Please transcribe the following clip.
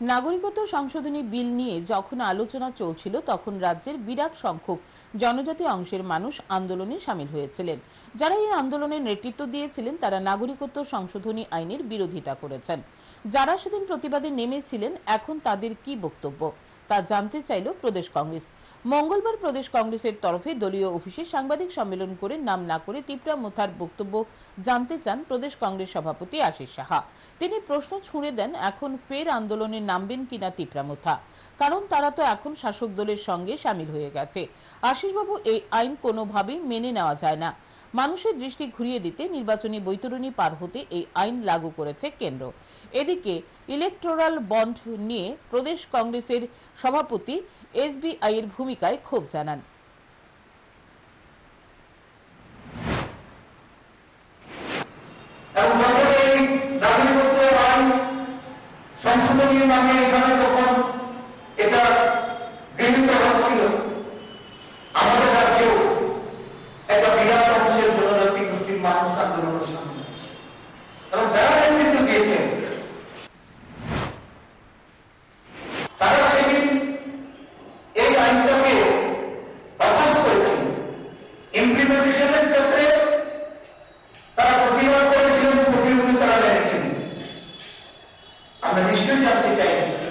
নাগরিকত্ব সংশোধনী বিল নিয়ে যখন আলোচনা চলছিল, তখন রাজ্যের বিরাট সংখ্যক জনজাতি অংশের মানুষ আন্দোলনে সামিল হয়েছিলেন। যারা এই আন্দোলনের নেতৃত্ব দিয়েছিলেন, তারা নাগরিকত্ব সংশোধনী আইনের বিরোধিতা করেছেন। যারা সেদিন প্রতিবাদে নেমেছিলেন, এখন তাদের কি বক্তব্য? তা জানতে চাইল প্রদেশ কংগ্রেস। মঙ্গলবার প্রদেশ কংগ্রেসের তরফে দলীয় অফিসে সাংবাদিক সম্মেলন করে নাম না করে টিপরা মোথার বক্তব্য জানতে চান প্রদেশ কংগ্রেস সভাপতি আশিস সাহা। তিনি প্রশ্ন ছুঁড়ে দেন, এখন ফের আন্দোলনে নামবেন কিনা টিপরা মোথা? কারণ তারা তো এখন শাসক দলের সঙ্গে সামিল হয়ে গেছে। আশিসবাবু এই আইন কোনোভাবেই মেনে নেওয়া যায় না। মানুষের দৃষ্টি ঘুরিয়ে দিতে নির্বাচনী বৈতরণী পার হতে এই আইন লাগু করেছে কেন্দ্র। এদিকে ইলেকটোরাল বন্ড নিয়ে প্রদেশ কংগ্রেসের সভাপতি এসবিআই এর ভূমিকায় ক্ষোভ জানান। এবং যখন এই নাগরিকত্ব আইন সংশোধনী নামে এখানে তখন 一緒にやっていきたい。